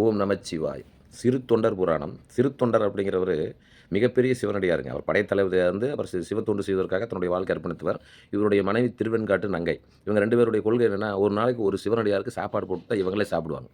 ஓம் நமச்சிவாய் சிறு தொண்டர் புராணம். சிறு தொண்டர் அப்படிங்கிறவர் மிகப்பெரிய சிவனடியாருங்க. அவர் படைத்தளபதியாக இருந்து அவர் சிவத்தொண்டு செய்வதற்காக தன்னுடைய வாழ்க்கை அர்ப்பணித்தவர். இவருடைய மனைவி திருவெண்காட்டு நங்கை. இவங்க ரெண்டு பேருடைய கொள்கை என்னென்னா ஒரு நாளைக்கு ஒரு சிவனடியாருக்கு சாப்பாடு போட்டு தான் இவங்களே சாப்பிடுவாங்க.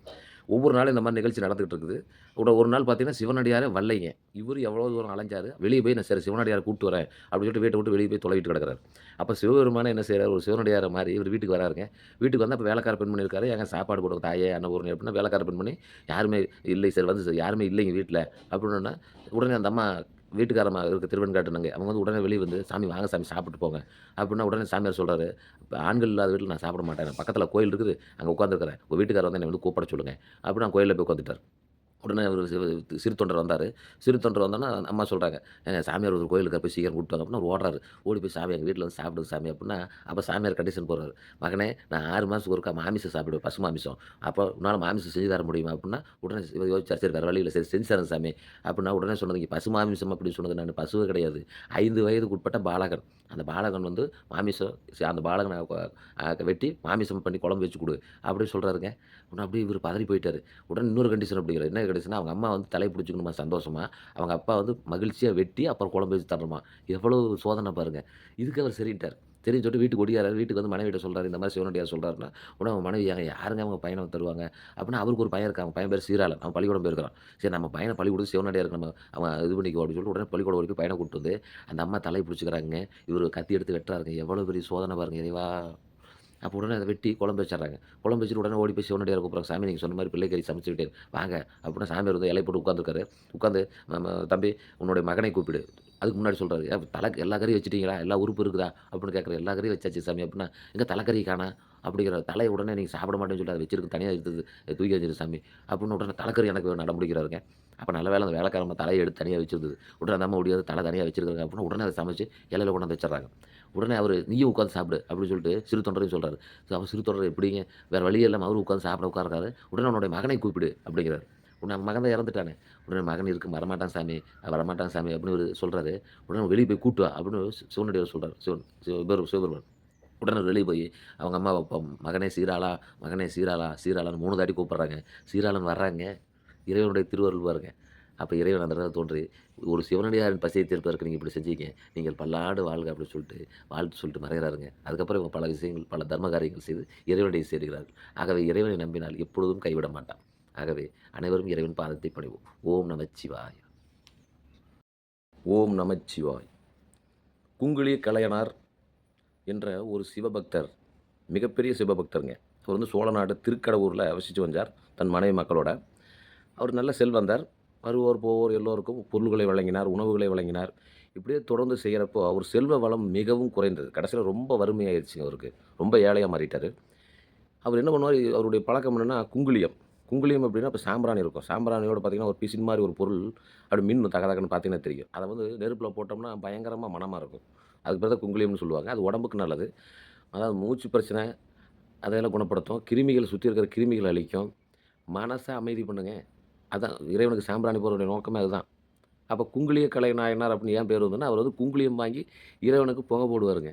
ஒவ்வொரு நாளும் இந்த மாதிரி நிகழ்ச்சி நடந்துகிட்டு இருக்குது கூட ஒரு நாள் பார்த்தீங்கன்னா சிவனடியாரே வரலைங்க இவர் எவ்வளோ தூரம் அலைஞ்சார்? வெளியே போய் நான் சரி சிவனடியாரை கூப்பிட்டு வரேன் அப்படின்னு சொல்லிட்டு வீட்டை விட்டு வெளியே போய் தொலைவிட்டு கிடக்கிறார். அப்போ சிவபெருமானை என்ன செய்கிறார் ஒரு சிவனடியாரை மாதிரி இவர் வீட்டுக்கு வராருங்க. வீட்டுக்கு வந்து அப்போ வேலைக்கார பெண் பண்ணியிருக்காரு. எங்க சாப்பாடு போடுங்க தாயே அன்னபூர்ணி அப்படின்னா வேலைக்கார பெண்மணி யாருமே இல்லை சார் வந்து சார் யாருமே இல்லைங்க வீட்டில். அப்படின்னா உடனே அந்த அம்மா வீட்டுக்காரமாக இருக்க திருவெண்காட்டுனாங்க அவங்க வந்து உடனே வெளியே வந்து சாமி வாங்க சாமி சாப்பிட்டு போங்க. அப்படின்னா உடனே சாமியார் சொல்கிறாரு இப்போ ஆண்கள் இல்லாத வீட்டில் நான் சாப்பிட மாட்டேன் பக்கத்தில் கோயில் இருக்குது அங்கே உட்காந்துருக்கிறேன் உங்கள் வீட்டுக்காரர் வந்து என்னை வந்து கூப்பிட சொல்லுங்கள் அப்படின்னு நான் கோயிலில் போய் உட்காந்துட்டார் உடனே ஒரு சிறு தொண்டர் வந்தார். சிறு தொண்டர் வந்தோன்னா அம்மா சொல்கிறாங்க எங்கள் சாமியார் ஒரு கோயிலுக்கு போய் சீக்கிரம் கூப்பிட்டு வாங்க அப்படின்னா அவர் ஓடுறாரு. ஓடி போய் சாமி எங்கள் வீட்டில் வந்து சாப்பிடுங்க சாமி அப்படின்னா அப்போ சாமியார் கண்டிஷன் போடுறாரு. மகனே நான் ஆறு மாதத்துக்கு ஒருக்கா மாமிசம் சாப்பிடுவேன் பசு மாமிசம். அப்போ உன்னால் மாமிசம் செஞ்சு தர முடியுமா? அப்படின்னா உடனே இவர் யோசிச்சார் சரி வேறு வழியில் சரி செஞ்சு தரேன் சாமி. அப்படின்னா உடனே சொன்னது இங்கே பசு மாமிசம் அப்படின்னு சொன்னது நான் பசுவே கிடையாது. ஐந்து வயதுக்கு உட்பட்ட பாலகன். அந்த பாலகன் வந்து மாமிசம் அந்த பாலகனை வெட்டி மாமிசம் பண்ணி குழம்பு வச்சு கொடு அப்படின்னு சொல்கிறாருங்க உடனே அப்படியே இவர் பதறி போயிட்டார். உடனே இன்னொரு கண்டிஷன் அப்படிங்கிறார். என்ன கிடச்சுன்னா அவங்க அம்மா வந்து தலை பிடிச்சிக்கணுமா சந்தோஷமா? அவங்க அப்பா வந்து மகிழ்ச்சியாக வெட்டி அப்புறம் குழம்பு வச்சு தரணுமா? எவ்வளோ சோதனை பாருங்க. இதுக்கு அவர் சரிட்டார். சரின்னு சொல்லிட்டு வீட்டுக்கு ஒடியாரு வீட்டுக்கு வந்து மனைவிட்ட சொல்கிறார் இந்த மாதிரி சிவனடியார் சொல்கிறாருன்னா உடனே அவங்க மனைவி யாருங்க அவங்க பையனை தருவாங்க? அப்படின்னா அவருக்கு ஒரு பையன் இருக்காங்க பையன் பேர் சீராளன். அவன் பள்ளிக்கூடம் போயிருக்கிறான் சரி நம்ம பையனை பள்ளிக்கூடம் சிவனடியார் நம்ம அவன் இது பண்ணிக்கோ அப்படின்னு சொல்லிட்டு உடனே பள்ளிக்கூடம் வரைக்கும் பையனை கூப்பிட்டு வந்து அந்த அம்மா தலை பிடிச்சிக்கிறாங்க இவர் கத்தி எடுத்து வெட்டுறாருங்க. எவ்வளோ பெரிய சோதனை பாருங்க இறைவா. அப்போ உடனே அதை வெட்டி குழம்பு வச்சிடுறாங்க. குழம்பு வச்சுட்டு உடனே ஓடி போய் சிவனடியார் கூப்பிட்றாங்க. சாமி நீங்கள் சொன்ன மாதிரி பிள்ளை கறி விட்டேன். வாங்க அப்படின்னா சாமியார் வந்து இலை போட்டு உட்காந்துருக்காரு உட்காந்து தம்பி உன்னுடைய மகனை கூப்பிடு. அதுக்கு முன்னாடி சொல்கிறாரு தலை எல்லா கறியும் வச்சுட்டீங்களா? எல்லா உறுப்பு இருக்குதா? அப்படின்னு கேட்குற எல்லா கறியும் வச்சாச்சு சாமி அப்படின்னா எங்கே தலைக்கறி காணா? அப்படிங்கிற தலையை உடனே நீங்கள் சாப்பிட மாட்டேன்னு சொல்லி அதை வச்சிருக்கு தனியாக எடுத்து தூக்கி வச்சிரு சாமி. அப்படின்னு உடனே தலைக்கறி எனக்கு வேணும் நடமுடிக்கிறாருங்க அப்போ நல்ல வேலை அந்த வேலைக்காரங்க தலையை எடுத்து தனியாக வச்சிருந்தது. உடனே அந்த அம்மா முடியாது தலை தனியாக வச்சிருக்காங்க அப்படின்னு உடனே அதை சமைச்சு இலையில கொண்டாந்து வச்சிடறாங்க வச்சிடுறாங்க. உடனே அவர் நீயும் உட்காந்து சாப்பிடு அப்படின்னு சொல்லிட்டு சிறு தொண்டரையும் சொல்கிறாரு அவர் சிறு தொண்டர் எப்படிங்க? வேறு வழியெல்லாம் அவர் உட்காந்து சாப்பிட உட்காருக்காரு உடனே உன்னுடைய மகனை கூப்பிடு அப்படிங்கிறார். உடனே மகன் தான் இறந்துட்டானே. உடனே மகன் இருக்கு வரமாட்டான் சாமி. வரமாட்டான் சாமி அப்படின்னு ஒரு சொல்கிறாரு உடனே வெளியே போய் கூட்டு வா அப்படின்னு சிவனுடைய சொல்கிறார் சிவன் சிவபெரு சிவபெருமன். உடனே வெளியே போய் அவங்க அம்மா அப்பா மகனே சீராளா மகனே சீராளா சீராளான்னு மூணு தாட்டி கூப்பிட்றாங்க. சீராளன் வர்றாங்க. இறைவனுடைய திருவருள் பாருங்க. அப்போ இறைவன் அந்த இடத்துல தோன்றி ஒரு சிவனடியாரின் பசியை தீர்ப்பதற்கு நீங்கள் இப்படி செஞ்சீங்க. நீங்கள் பல்லாண்டு வாழ்க அப்படின்னு சொல்லிட்டு வாழ்த்து சொல்லிட்டு மறைகிறாருங்க. அதுக்கப்புறம் இவங்க பல விஷயங்கள் பல தர்ம காரியங்கள் செய்து இறைவனுடைய சேர்கிறார்கள் ஆகவே இறைவனை நம்பினால் எப்பொழுதும் கைவிட மாட்டான். ஆகவே அனைவரும் இறைவன் பாதத்தை பணிவோம். ஓம் நமச்சிவாய் ஓம் நமச்சிவாய் குங்குளி கலையனார் என்ற ஒரு சிவபக்தர் மிகப்பெரிய சிவபக்தருங்க. அவர் வந்து சோழ நாடு திருக்கடவுரில் வசித்து வந்தார் தன் மனைவி மக்களோட. அவர் நல்ல செல்வந்தார். வருவோர் போவோர் எல்லோருக்கும் பொருள்களை வழங்கினார் உணவுகளை வழங்கினார். இப்படியே தொடர்ந்து செய்கிறப்போ அவர் செல்வ வளம் மிகவும் குறைந்தது. கடைசியில் ரொம்ப வறுமையாயிருச்சுங்க அவருக்கு. ரொம்ப ஏழையாக மாறிட்டார். அவர் என்ன பண்ணுவார்? அவருடைய பழக்கம் என்னென்னா குங்குளியம். குங்குளியம் அப்படின்னா இப்போ சாம்பிராணி இருக்கும். சாம்பிராணியோட பார்த்தீங்கன்னா ஒரு பிசின் மாதிரி ஒரு பொருள் அப்படி மின் தக பார்த்தீங்கன்னா தெரியும். அதை வந்து நெருப்பில் போட்டோம்னா பயங்கரமாக மனமாக இருக்கும். அதுக்கு பேர் தான் குங்குளியம்னு சொல்லுவாங்க. அது உடம்புக்கு நல்லது. அதாவது மூச்சு பிரச்சனை அதையெல்லாம் குணப்படுத்தும். கிருமிகள் சுற்றி இருக்கிற கிருமிகள் அழிக்கும். மனசை அமைதி பண்ணுங்க. அதான் இறைவனுக்கு சாம்பிராணி போகிறதுடைய நோக்கமே அதுதான். அப்போ குங்குளிய கலை நாயனார் அப்படின்னு ஏன் பேர் வந்துன்னா அவர் வந்து குங்குளியம் வாங்கி இறைவனுக்கு புகை போடுவாருங்க.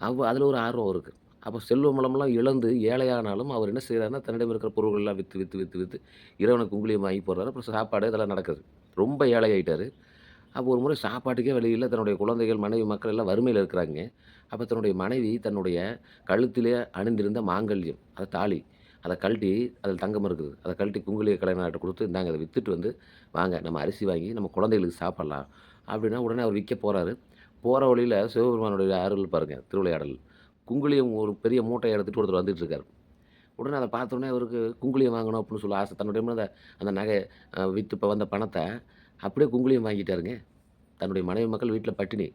அவ அதில் ஒரு ஆர்வம் இருக்குது அப்போ செல்வ மலமெல்லாம் இழந்து ஏழையானாலும் அவர் என்ன செய்கிறாருன்னா தன்னிடம் இருக்கிற பொருள்கள்லாம் விற்று விற்று விற்று விற்று இறைவனுக்கு குங்குளியம் வாங்கி போடுறாரு. அப்புறம் சாப்பாடு இதெல்லாம் நடக்குது. ரொம்ப ஏழையாயிட்டார். அப்போ ஒரு முறை சாப்பாட்டுக்கே வழியில் தன்னுடைய குழந்தைகள் மனைவி மக்கள் எல்லாம் வறுமையில் இருக்கிறாங்க. அப்போ தன்னுடைய மனைவி தன்னுடைய கழுத்திலே அணிந்திருந்த மாங்கல்யம் அதை தாலி அதை கழட்டி அதில் தங்கம் இருக்குது. அதை கழட்டி குங்குளிய கலைஞர்கிட்ட கொடுத்து இந்தாங்க அதை விற்றுட்டு வந்து வாங்க நம்ம அரிசி வாங்கி நம்ம குழந்தைகளுக்கு சாப்பிட்லாம். அப்படின்னா உடனே அவர் விற்க போகிறாரு போகிற வழியில் சிவபெருமானுடைய அருள் பாருங்கள் திருவிளையாடல். குங்குளியம் ஒரு பெரிய மூட்டையை எடுத்துகிட்டு ஒருத்தர் வந்துட்டு இருக்காரு உடனே அதை பார்த்தோன்னே அவருக்கு குங்குளியம் வாங்கணும் அப்படின்னு சொல்லி ஆசை. தன்னுடைய அந்த அந்த நகை விற்று இப்போ வந்த பணத்தை அப்படியே குங்குளியம் வாங்கிட்டாருங்க. தன்னுடைய மனைவி மக்கள் வீட்டில் பட்டினி.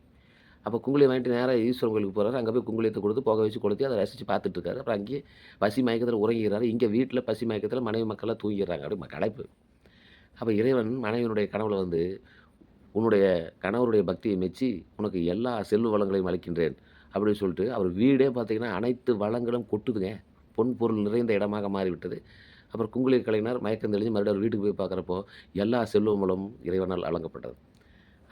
அப்போ குங்குளியம் வாங்கிட்டு நேராக ஈஸ்வரன் கோயிலுக்கு போகிறாரு அங்கே போய் குங்குளியத்தை கொடுத்து புகை வச்சு கொளுத்தி அதை ரசித்து பார்த்துட்டு இருக்காரு அப்புறம் அங்கேயே பசி மயக்கத்தில் உறங்கிறாரு இங்கே வீட்டில் பசி மயக்கத்தில் மனைவி மக்கள்லாம் தூங்கிடுறாங்க. அப்படி கடைப்பு அப்போ இறைவன் மனைவியினுடைய கனவுல வந்து உன்னுடைய கணவருடைய பக்தியை மெச்சி உனக்கு எல்லா செல்வ வளங்களையும் அளிக்கின்றேன். அப்படின்னு சொல்லிட்டு அவர் வீடே பார்த்தீங்கன்னா அனைத்து வளங்களும் கொட்டுதுங்க. பொன் பொருள் நிறைந்த இடமாக மாறிவிட்டது. அப்புறம் குங்குளிய கலைஞர் மயக்கம் தெளிஞ்சு மறுபடியும் அவர் வீட்டுக்கு போய் பார்க்குறப்போ எல்லா செல்வங்களும் இறைவனால் வழங்கப்பட்டது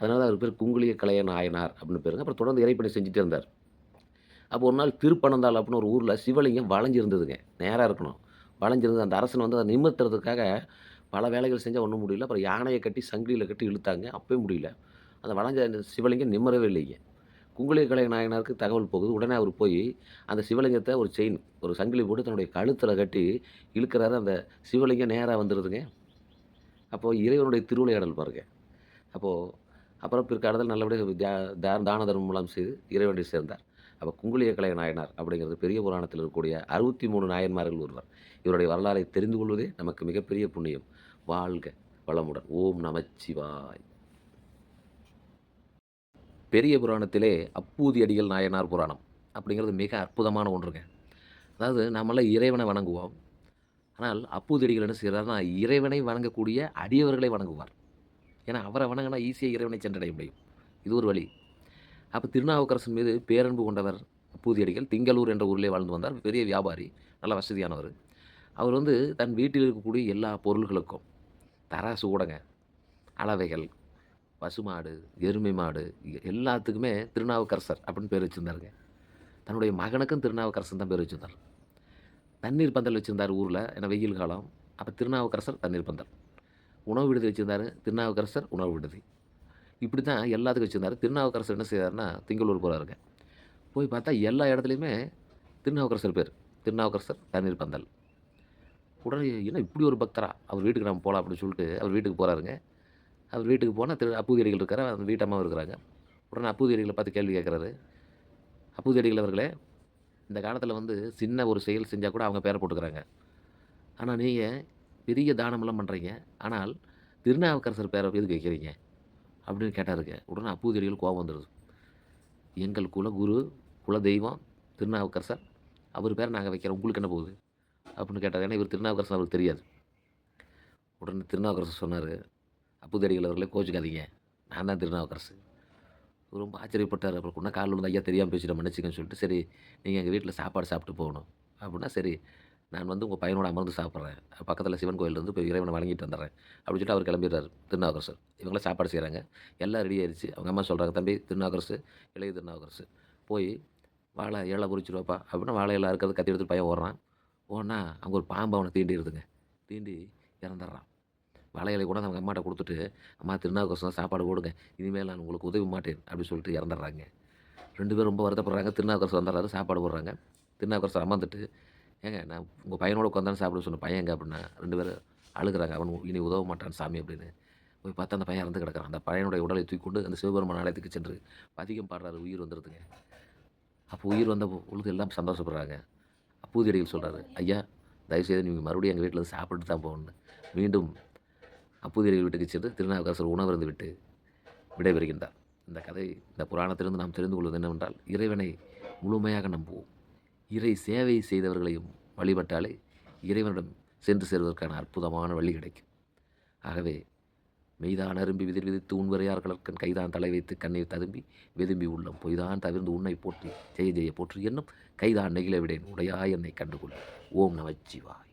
அதனால் அவர் பேர் குங்குளிய கலைய நாயனார் அப்படின்னு பேருங்க. அப்புறம் தொடர்ந்து இறைப்பணி செஞ்சுட்டே இருந்தார். அப்போ ஒரு நாள் திருப்பனந்தாள் அப்படின்னு ஒரு ஊரில் சிவலிங்கம் வளைஞ்சிருந்ததுங்க. நேராக இருக்கணும். வளைஞ்சிருந்து அந்த அரசன் வந்து அதை நிமிர்த்துறதுக்காக பல வேலைகள் செஞ்சால் ஒன்றும் முடியல. அப்புறம் யானையை கட்டி சங்கிலியில் கட்டி இழுத்தாங்க. அப்போயும் முடியல. அந்த வளைஞ்ச சிவலிங்கம் நிம்மறவே இல்லைங்க. குங்குளியக்கலை நாயனாருக்கு தகவல் போகுது. உடனே அவர் போய் அந்த சிவலிங்கத்தை ஒரு செயின் ஒரு சங்கிலி போட்டு தன்னுடைய கழுத்தில் கட்டி இழுக்கிறாரு அந்த சிவலிங்கம் நேராக வந்துடுதுங்க அப்போது இறைவனுடைய திருவிளையாடல் பாருங்க. அப்போது அப்புறம் பிற்காலத்தில் நல்லபடியாக தியா தான தர்மம் மூலம் செய்து இறைவனை சேர்ந்தார். அப்போ குங்குளியக்கலை நாயனார் அப்படிங்கிறது பெரிய புராணத்தில் இருக்கக்கூடிய அறுபத்தி மூணு நாயன்மார்கள் ஒருவர். இவருடைய வரலாறை தெரிந்து கொள்வதே நமக்கு மிகப்பெரிய புண்ணியம். வாழ்க வளமுடன். ஓம் நமச்சிவாய். பெரிய புராணத்திலே அப்பூதி அடிகள் நாயனார் புராணம் அப்படிங்கிறது மிக அற்புதமான ஒன்றுங்க. அதாவது நம்மளாம் இறைவனை வணங்குவோம். ஆனால் அப்பூதி அடிகள் என்ன செய்கிறார்னா இறைவனை வணங்கக்கூடிய அடியவர்களை வணங்குவார். ஏன்னா அவரை வணங்கினா ஈஸியாக இறைவனை சென்றடைய முடியும். இது ஒரு வழி. அப்போ திருநாவுக்கரசன் மீது பேரன்பு கொண்டவர் அப்பூதியடிகள் திங்களூர் என்ற ஊரிலே வாழ்ந்து வந்தார். பெரிய வியாபாரி நல்ல வசதியானவர். அவர் வந்து தன் வீட்டில் இருக்கக்கூடிய எல்லா பொருள்களுக்கும் தராசு கூடங்க அளவைகள் பசுமாடு எருமை மாடு எல்லாத்துக்குமே திருநாவுக்கரசர் அப்படின்னு பேர் வச்சுருந்தாருங்க. தன்னுடைய மகனுக்கும் திருநாவுக்கரசன் தான் பேர் வச்சுருந்தார். தண்ணீர் பந்தல் வச்சுருந்தார் ஊரில் ஏன்னா வெயில் காலம். அப்போ திருநாவுக்கரசர் தண்ணீர் பந்தல். உணவு விடுதி வச்சுருந்தார் திருநாவுக்கரசர் உணவு விடுதி இப்படி தான் எல்லாத்துக்கும் வச்சுருந்தார். திருநாவுக்கரசர் என்ன செய்தார்னா திங்களூர் போகிறாருங்க போய் பார்த்தா எல்லா இடத்துலையுமே திருநாவுக்கரசர் பேர். திருநாவுக்கரசர் தண்ணீர் பந்தல். உடனே என்ன இப்படி ஒரு பக்தரா? அவர் வீட்டுக்கு நம்ம போகலாம் அப்படின்னு சொல்லிட்டு அவர் வீட்டுக்கு போகிறாருங்க அவர் வீட்டுக்கு போனால் திரு அப்பூதியடிகள் இருக்கார் அந்த வீட்டம்மாவும் இருக்கிறாங்க. உடனே அப்பூதியடிகளை பார்த்து கேள்வி கேட்குறாரு. அப்பூதியடிகள் அவர்களே இந்த காலத்தில் வந்து சின்ன ஒரு செயல் செஞ்சால் கூட அவங்க பேரை போட்டுக்கிறாங்க. ஆனால் நீங்கள் பெரிய தானமெல்லாம் பண்ணுறீங்க ஆனால் திருநாவுக்கரசர் பேரை எதுக்கு வைக்கிறீங்க? அப்படின்னு கேட்டாருங்க. உடனே அப்பூதியடிகள் கோபம் வந்துடுது எங்கள் குல குரு குல தெய்வம் திருநாவுக்கரசர் அவர் பேரை நாங்கள் வைக்கிறோம். உங்களுக்கு என்ன போகுது? அப்படின்னு கேட்டார். ஏன்னா இவர் திருநாவுக்கரசர் அவருக்கு தெரியாது. உடனே திருநாவுக்கரசர் சொன்னார் அப்புதடிகள் அவர்களை கோச்சுக்காதீங்க. நான் தான் திருநாவுக்கரசு. ரொம்ப ஆச்சரியப்பட்டார். அப்புறம் கொண்டா காலில் வந்து ஐயா தெரியாமல் பேசிட்டு மன்னிச்சிக்கன்னு சொல்லிட்டு சரி நீங்கள் எங்கள் வீட்டில் சாப்பாடு சாப்பிட்டு போகணும். அப்படின்னா சரி நான் வந்து உங்கள் பையனோட அமர்ந்து சாப்பிட்றேன். பக்கத்தில் சிவன் கோயிலேருந்து போய் இறைவனை வழங்கிட்டு வந்துடுறேன். அப்படின்னு சொல்லிட்டு அவர் கிளம்பிடுறாரு திருநாவுக்கரசர் இவங்களாம் சாப்பாடு செய்கிறாங்க எல்லாம் ரெடி ஆயிடுச்சு. அவங்க அம்மா சொல்கிறாங்க தம்பி திருநாவுக்கரசு இளைய திருநாவுக்கரசு போய் வாழை ஏழை பொறிச்சிருவாப்பா அப்படின்னா வாழை இலை இருக்கிறது கத்தி எடுத்துட்டு பையன் ஓடுறான். ஓடனா அங்கே ஒரு பாம்பு அவனை தீண்டிடுதுங்க. தீண்டி இறந்துடுறான். வளையலை கூட அவங்க அம்மாட்ட கொடுத்துட்டு அம்மா திருநாவுக்கரசன் சாப்பாடு போடுங்க. இனிமேல் நான் உங்களுக்கு உதவி மாட்டேன். அப்படின்னு சொல்லிட்டு இறந்துடுறாங்க. ரெண்டு பேரும் ரொம்ப வருத்தப்படுறாங்க. திருநாவுக்கரசர் வந்துடுறாரு சாப்பாடு போடுறாங்க. திருநாவுக்கரசர் அமர்ந்துட்டு ஏங்க நான் உங்கள் பையனோட உட்காந்தானு சாப்பிட சொன்ன பையன் அப்படின்னா ரெண்டு பேரும் அழுகுறாங்க. அவன் இனி உதவ மாட்டான் சாமி அப்படின்னு. போய் பார்த்தா அந்த பையன் இறந்து கிடக்கிறான். அந்த பையனுடைய உடலை தூக்கி கொண்டு அந்த சிவபெருமான் ஆலயத்துக்கு சென்று பதிகம் பாடுறாரு. உயிர் வந்துடுதுங்க அப்போ உயிர் வந்த பொழுது எல்லாம் சந்தோஷப்படுறாங்க. அப்பூதியடிகள் சொல்கிறாரு ஐயா தயவுசெய்து நீங்கள் மறுபடியும் எங்கள் வீட்டில் சாப்பிட்டு தான் போகணும் மீண்டும் அப்பூதியடிகள் வீட்டுக்கு சென்று திருநாவுக்கரசர் உணவருந்து விட்டு விடைபெறுகின்றார். இந்த கதை இந்த புராணத்திலிருந்து நாம் தெரிந்து கொள்வது என்னவென்றால் இறைவனை முழுமையாக நம்புவோம். இறை சேவை செய்தவர்களையும் வழிபட்டாலே இறைவனிடம் சென்று சேர்வதற்கான அற்புதமான வழி கிடைக்கும். ஆகவே மெய்தான் அரும்பி விதிர் விதித்து உண்வரையார்களுக்கன் கைதான் தலை வைத்து கண்ணீர் ததும்பி வெதும்பி உள்ளம் பொய்தான் தவிர்ந்து உன்னை போற்றி ஜெய ஜெய போற்றி என்னும் கைதான் நெகிழ விடேன் உடையா என்னை கண்டுகொள். ஓம் நமச்சிவாய்.